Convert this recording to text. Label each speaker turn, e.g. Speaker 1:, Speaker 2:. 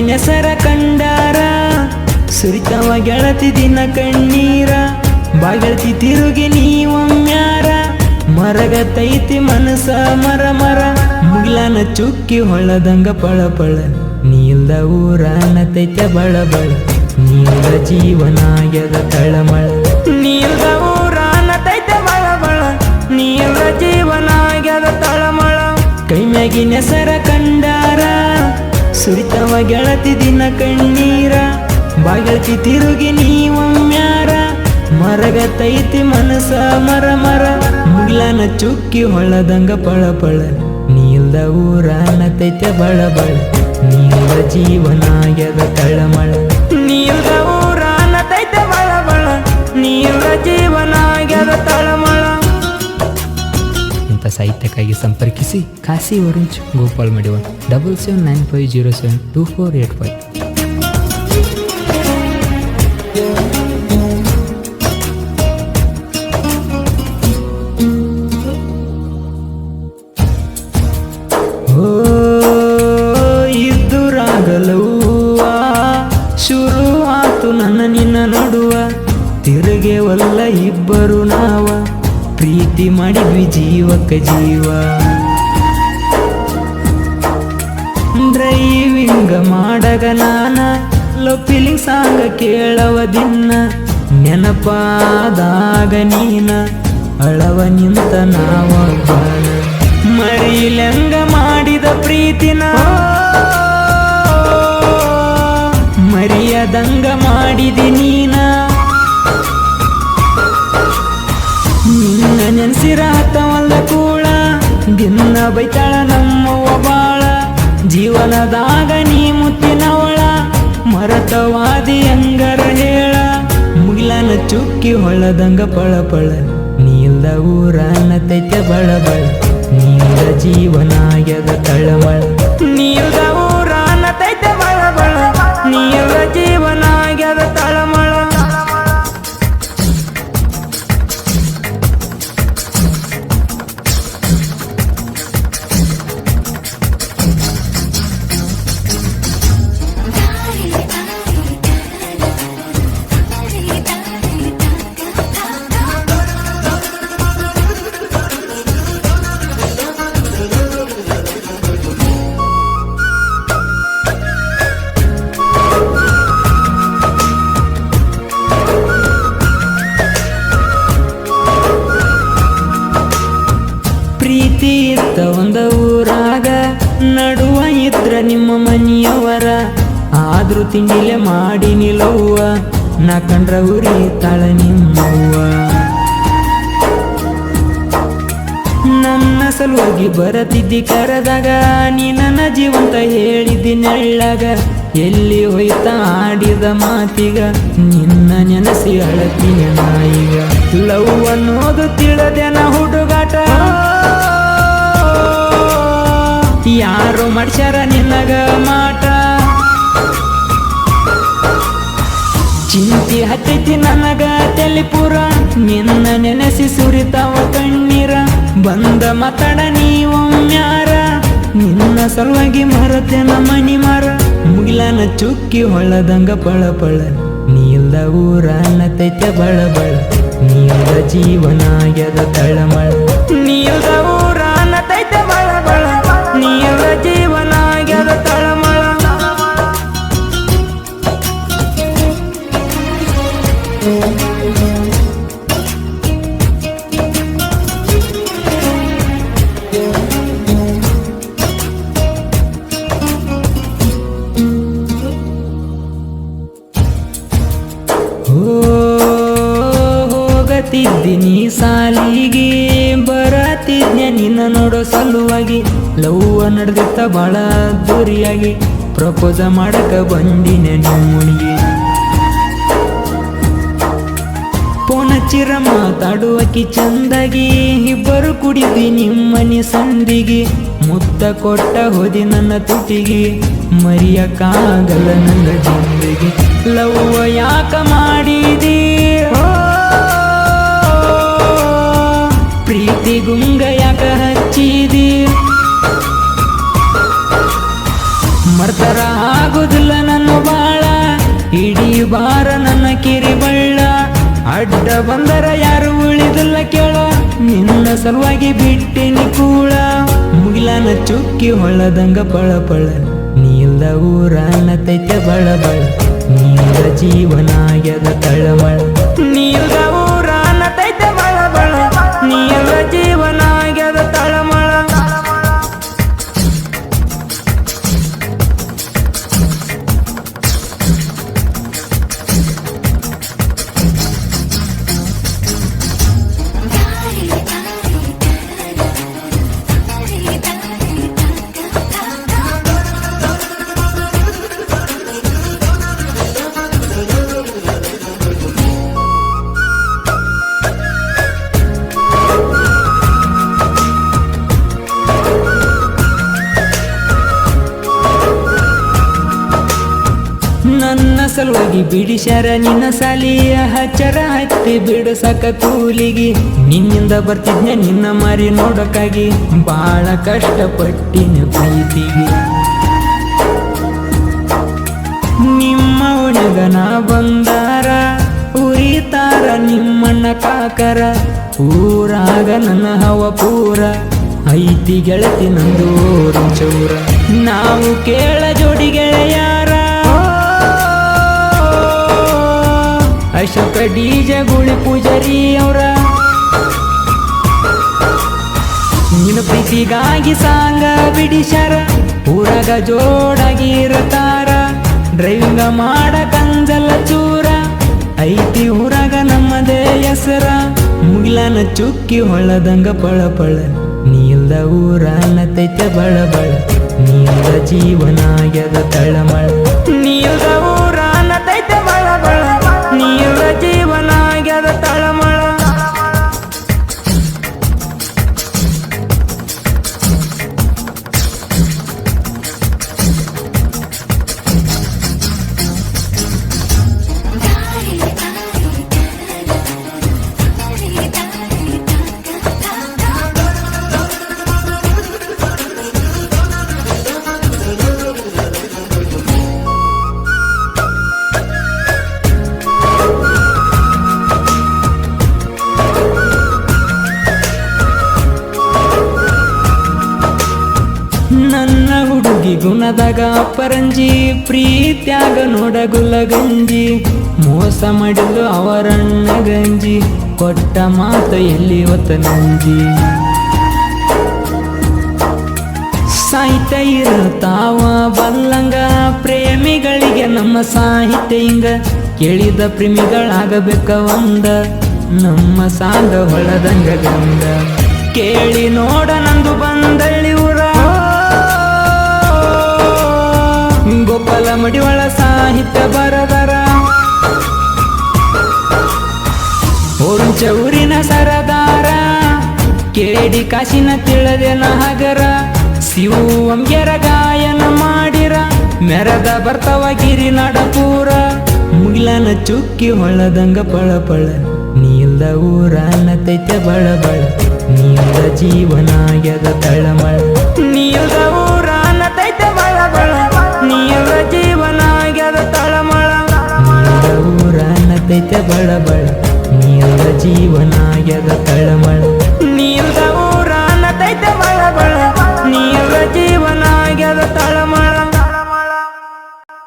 Speaker 1: ನೆಸರ ಕಂಡಾರ? ಸುರಿತವ ಗೆಳತಿ ದಿನ ಕಣ್ಣೀರ. ಬಾಗೆಳತಿ ತಿರುಗಿ ನೀವಮ್ಯಾರ ಮರಗತೈತಿ ಮನಸ ಮರ ಮರ. ಮುಗಿಲನ ಚುಕ್ಕಿ ಹೊಳದಂಗ ಪಳ ಪಳ. ನೀಲ್ದ ಊರನತೈತೆ ಬಳ ಬಳ. ನೀಲ್ದ ಜೀವನಾಗ್ಯದ ತಳಮಳ. ನೀಲ್ದ ಊರನತೈತೆ ಬಳ ಬಳ. ನೀಲ್ದ ಜೀವನಾಗ್ಯದ ತಳಮಳ. ಕೈ ಮ್ಯಾಗಿನ ಕಂಡಾರ ಸುರಿತವ ಗೆಳತಿ ದಿನ ಕಣ್ಣೀರ ಬಾಗೆಳತಿ ತಿರುಗಿ ನೀವಮ್ಯಾರ ಮರಗತೈತಿ ಮನಸ ಮರ ಮರ ಮುಗಿಲನ ಚುಕ್ಕಿ ಹೊಳದಂಗ ಪಳ ಪಳ ನೀಲ್ದ ಊರನತೈತೆ ಬಳ ಬಳ ನೀಲ್ದ ಜೀವನಾಗ್ಯದ ತಳಮಳ. ನೀಲ್ದ ಊರನತೈತೆ ಬಳ ಬಳ ನೀಲ್ದ ಜೀವನಾಗ್ಯದ ತಳಮಳ.
Speaker 2: ಇಂಥ ಸಾಹಿತ್ಯಕ್ಕಾಗಿ ಸಂಪರ್ಕಿಸಿ Khasi Varun Gopal Madival. Double seven nine five zero seven two four eight five
Speaker 1: ಓ ಇದ್ದುರಾಗಲವ್ವ. ಶುರು ಆತು ನನ್ನ ನಿನ್ನ ನಡುವ. ತಿರುಗೆವಲ್ಲ ಇಬ್ಬರು. ನಾವ ಪ್ರೀತಿ ಮಾಡಿದ್ವಿ ಜೀವಕ್ಕ ಜೀವ. ಡ್ರೈವಿಂಗ್ ಮಾಡಗ ನಾನ ಲವ್ ಫೀಲಿಂಗ್ ಸಾಂಗ ಕೇಳವ ದಿನ ನೆನಪಾದಾಗ ನೀನ ಅಳವ ನಿಂತ ನಾವ ಮರಿಲಂಗ ಮಾಡಿದ ಪ್ರೀತಿನ ಮರಿಯದಂಗ ಮಾಡಿದಿ ನೀನ. ನೆನ್ಸಿರ ಹತ್ತವಲ್ಲ ಕೂಳ ದಿನ ಬೈತಾಳ ನಮ್ಮವ್ವ ಬಾಳ. ಜೀವನದಾಗ ನೀ ಮುತ್ತಿನವಳ, ಮರತವಾದಿ ಅಂಗರ ಹೇಳ. ಮುಗಿಲನ ಚುಕ್ಕಿ ಹೊಳದಂಗ ಪಳ ಪಳ ನೀಲ್ದ ಊರನತೈತೆ ಬಳ ಬಳ ನೀಲ್ದ ಜೀವನಾಗ್ಯದ ತಳಮಳ. ಇತ್ತ ಒಂದ ಊರಾಗ ನಡುವ ಇದ್ರ ನಿಮ್ಮ ಮನೆಯವರ. ಆದ್ರೂ ತಿಂಡಿಲೆ ಮಾಡಿ ನಿಲ್ಲುವ. ನಾ ಕಂಡ್ರ ಉರಿ ತಾಳ ನಿಮ್ಮವ್ವ. ನನ್ನ ಸಲುವಾಗಿ ಬರತಿದ್ದಿ ಕರೆದಾಗ, ನೀ ನನ್ನ ಜೀವಂತ ಹೇಳಿದ್ದಿ ನೆಳ್ಳಗ. ಎಲ್ಲಿ ಹೋಯ್ತ ಆಡಿದ ಮಾತಿಗ, ನಿನ್ನ ನೆನಸಿ ಅಳತಿಯ ನಾಯಿಗ. ಲವ್ ಅನ್ನೋದು ತಿಳಿದೆನ ಹುಡುಗಾಟ ಯಾರು ಮಾಡ್ಸ್ಯಾರ ನಿನ್ನಗ ಮಾಟ. ಚಿಂತಿ ಹತ್ತೈತಿ ನನಗ ತೆಲಿಪುರ. ನಿನ್ನ ನೆನೆಸಿ ಸುರಿತಾವ ಕಣ್ಣೀರ. ಬಂದ ಮಾತಾಡ ನೀವೊಮ್ಯಾರ ನಿನ್ನ ಸಲುವಾಗಿ ಮರತೆ ಮನಿ ಮಾರ. ಮುಗಿಲನ ಚುಕ್ಕಿ ಹೊಳದಂಗ ಪಳ ಪಳ ನೀಲ್ದ ಅನ್ನತೈತೆ ಬಳ ಬಳ. ನೀಲ್ದ ಜೀವನ ಎದ ತಳಮಳ. ನೀಲ್ದ ಹೋಗತಿದ್ದೀನಿ ಸಾಲಿಗೆ ಬರತಿದ್ಯ ನಿನ್ನ ನೋಡೋ ಸಲುವಾಗಿ. ಲವ್ವ ನಡೆದಿತ್ತ ಬಹಳ ದೂರಿಯಾಗಿ ಪ್ರಪೋಸ ಮಾಡಕ ಬಂದಿನ ನೋಡಿಗೆ ಪೋನ ಚಿರ ಮಾತಾಡುವಕಿ ಚಂದಾಗಿ ಇಬ್ಬರು ಕುಡಿದಿ ನಿಮ್ಮನಿ ಸಂದಿಗೆ. ಮುತ್ತ ಕೊಟ್ಟ ಹೋದಿ ನನ್ನ ತುಟಿಗೆ ಮರಿಯಕ್ಕಾಗಲ್ಲ ನನ್ನ ಜಿಂದಿಗೆ. ಲವ್ವ ಯಾಕ ಮಾಡಿದಿ? ಬಂದರ ಯಾರು ಉಳಿದಿಲ್ಲ ಕೇಳ. ನಿನ್ನ ಸಲುವಾಗಿ ಬಿಟ್ಟಿನಿ ಕೂಳ. ಮುಗಿಲನ ಚುಕ್ಕಿ ಹೊಳ್ಳದಂಗ ಪಳ ಪಳ. ನೀಲ್ದ ಊರನ ತೈತೆ ಬಳ ಬಳ. ನೀಲ್ದ ಜೀವನಾಗ್ಯದ ತಳಮಳ. ನೀಲ್ದ ಊರನ ತೈತೆ ಬಳ ಬಳ. ನೀಲ್ದ ಜೀವನಾಗ್ಯದ ಸಲುವಾಗಿ ಶರ, ನಿನ್ನ ಸಾಲಿಯ ಹಚ್ಚರ ಹತ್ತಿ ಬಿಡಸಕ ಕೂಲಿಗಿ. ನಿನ್ನಿಂದ ಬರ್ತಿದ್ನೆ ನಿನ್ನ ಮಾರಿ ನೋಡಕ್ಕಾಗಿ. ಬಾಳ ಕಷ್ಟಪಟ್ಟಿನ ಪ್ರೀತಿಗೆ. ನಿಮ್ಮ ಒಣಗನ ಬಂದಾರ ಉರಿತಾರ ನಿಮ್ಮಣ್ಣ ಕಾಕರ. ಊರಾಗ ನನ್ನ ಹವ ಪೂರ, ಐತಿ ಗೆಳತಿ ನಂದು ಚೌರ. ನಾವು ಕೇಳ ಜೋಡಿ ಗೆಳೆಯಾರ ಅಶೋಕ ಡಿಜ ಗುಳಿ ಪೂಜಾರಿ ಅವರ ನಿನ್ನ ಪ್ರೀತಿಗಾಗಿ ಸಾಂಗ ಬಿಡಿಸರ ಊರಾಗ ಜೋಡಾಗಿ ಇರತಾರ. ಡ್ರೈವಿಂಗ ಮಾಡ ಕಂಜಲ ಚೂರ, ಐತಿ ಊರಾಗ ನಮ್ಮದೇ ಹೆಸರ. ಮುಗಿಲನ ಚುಕ್ಕಿ ಹೊಳದಂಗ ಪಳ ಪಳ ನೀಲ್ದ ಊರ ತೈತೆ ಬಳ ಬಳ. ನೀಲ್ದ ಜೀವನಾಗ್ಯದ ತಳಮಳ. ನೀಲ್ದ ಹುಡುಗಿ ಪರಂಜಿ ಪ್ರೀತ್ಯಾಗ ನೋಡಗುಲ್ಲ ಗಂಜಿ ಮೋಸ ಮಾಡಿದ್ದು ಅವರಣ್ಣ ಗಂಜಿ, ಕೊಟ್ಟ ಮಾತು ಎಲ್ಲಿ ಒತ್ತ ನಂಜಿ. ಸಾಹಿತ್ಯ ಇರುತ್ತಾವ, ಬಲ್ಲಂಗ ಪ್ರೇಮಿಗಳಿಗೆ ನಮ್ಮ ಸಾಹಿತ್ಯ ಹಿಂಗ ಕೇಳಿದ ಪ್ರೇಮಿಗಳಾಗಬೇಕ ಒಂದ, ನಮ್ಮ ಸಾಂಗ ಹೊಳದಂಗ ಗಂಗ ಕೇಳಿ ನೋಡ ನಂದು ಬಂದಳ್ಳಿ ಮಡಿವಾಳ ಸಾಹಿತ್ಯ ಬರದರ. ಹುಂಚ ಊರಿನ ಸರದಾರ, ಕೇಡಿ ಕಾಶಿನ ತಿಳದೆನ ಹಗರ ಶಿವಂಗ್ಯರ ಗಾಯನ ಮಾಡಿರ, ಮೆರದ ಬರ್ತವ ಗಿರಿ ನಡಪೂರ, ಮುಗಿಲನ ಚುಕ್ಕಿ ಹೊಳದಂಗ ಪಳ ಪಳ ನೀಲ್ದ ಊರನ ತೈತೆ ಬಳಬಳ ಬಳ ನೀಲ್ದ ಜೀವನಾಗ್ಯದ ತಳಮಳ. ನೀಲ್ದ ನೀಲ್ದ ಊರನ ತೈತೆ